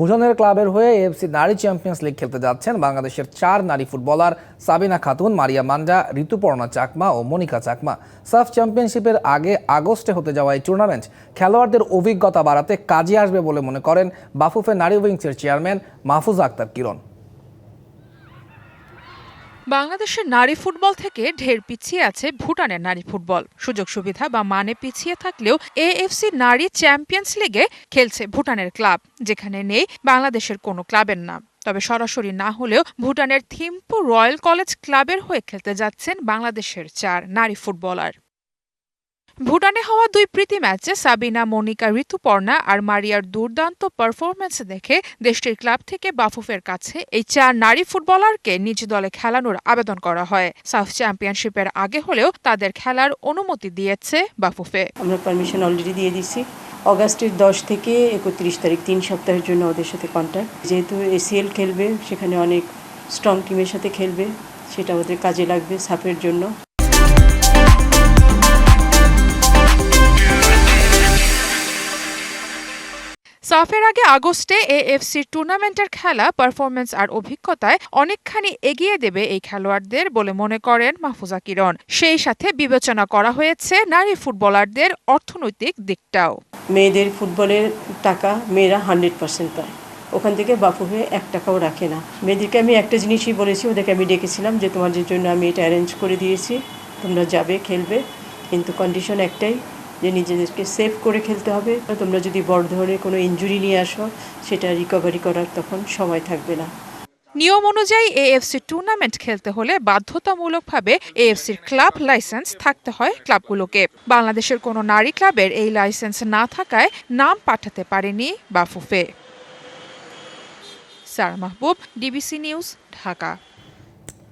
ভুটানের ক্লাবের হয়ে এফসি নারী চ্যাম্পিয়ন্স লিগ খেলতে যাচ্ছেন বাংলাদেশের চার নারী ফুটবলার সাবিনা খাতুন, মারিয়া মান্ডা ঋতুপর্ণা চাকমা ও মনিকা চাকমা। সাফ চ্যাম্পিয়নশিপের আগে আগস্টে হতে যাওয়া এই টুর্নামেন্ট খেলোয়াড়দের অভিজ্ঞতা বাড়াতে কাজে আসবে বলে মনে করেন বাফুফে নারী উইংসের চেয়ারম্যান মাহফুজ আক্তার কিরণ। বাংলাদেশের নারী ফুটবল থেকে ঢের পিছিয়ে আছে ভুটানের নারী ফুটবল। সুযোগ সুবিধা বা মানে পিছিয়ে থাকলেও এএফসি নারী চ্যাম্পিয়ন্স লিগে খেলছে ভুটানের ক্লাব, যেখানে নেই বাংলাদেশের কোনো ক্লাবের নাম। তবে সরাসরি না হলেও ভুটানের থিম্পু রয়্যাল কলেজ ক্লাবের হয়ে খেলতে যাচ্ছেন বাংলাদেশের চার নারী ফুটবলার। ভুটানে হওয়া দুই প্রীতি ম্যাচে সাবিনা, মনিকা, ঋতুপর্ণা আর মারিয়ার দুর্দান্ত পারফরম্যান্স দেখে দেশটির ক্লাব থেকে বাফুফের কাছে এই চার নারী ফুটবলারকে নিজ দলে খেলানোর আবেদন করা হয়। সাফ চ্যাম্পিয়নশিপের আগে হলেও তাদের খেলার অনুমতি দিয়েছে বাফুফে। আমরা পারমিশন অলরেডি দিয়ে দিছি। অগাস্টের দশ থেকে একত্রিশ তারিখ, তিন সপ্তাহের জন্য ওদের সাথে কন্ট্যাক্ট যেহেতু এসিএল খেলবে, সেখানে অনেক স্ট্রং টিমের সাথে খেলবে, সেটা ওদের কাজে লাগবে সাফের জন্য। সাফের আগে আগস্টে এএফসি টুর্নামেন্টের খেলা পারফরমেন্স আর অভিজ্ঞতায় অনেকখানি এগিয়ে দেবে এই খেলোয়াড়দের বলে মনে করেন মাহফুজা কিরণ। সেই সাথে বিবেচনা করা হয়েছে নারী ফুটবলারদের অর্থনৈতিক দিকটাও। মেয়েদের ফুটবলের টাকা মেয়েরা হান্ড্রেড পার্সেন্ট পায়। ওখান থেকে বাপু হয়ে এক টাকাও রাখে না। মেয়েদেরকে আমি একটা জিনিসই বলেছি, ওদেরকে আমি ডেকেছিলাম যে তোমাদের জন্য আমি এটা অ্যারেঞ্জ করে দিয়েছি। তোমরা যাবে, খেলবে, কিন্তু কন্ডিশন একটাই যে নিজেদেরকে সেভ করে খেলতে হবে। তোমরা যদি বড় ধরনের কোনো ইনজুরি নিয়ে আসো, সেটা রিকভারি করার তখন সময় থাকবে না। নিয়ম অনুযায়ী এএফসি টুর্নামেন্ট খেলতে হলে বাধ্যতামূলকভাবে এএফসির ক্লাব লাইসেন্স থাকতে হয় ক্লাবগুলোকে বাংলাদেশের কোনো নারী ক্লাবের এই লাইসেন্স না থাকায় নাম পাঠাতে পারেনি বাফুফে। Sara Mahbub DBC news Dhaka.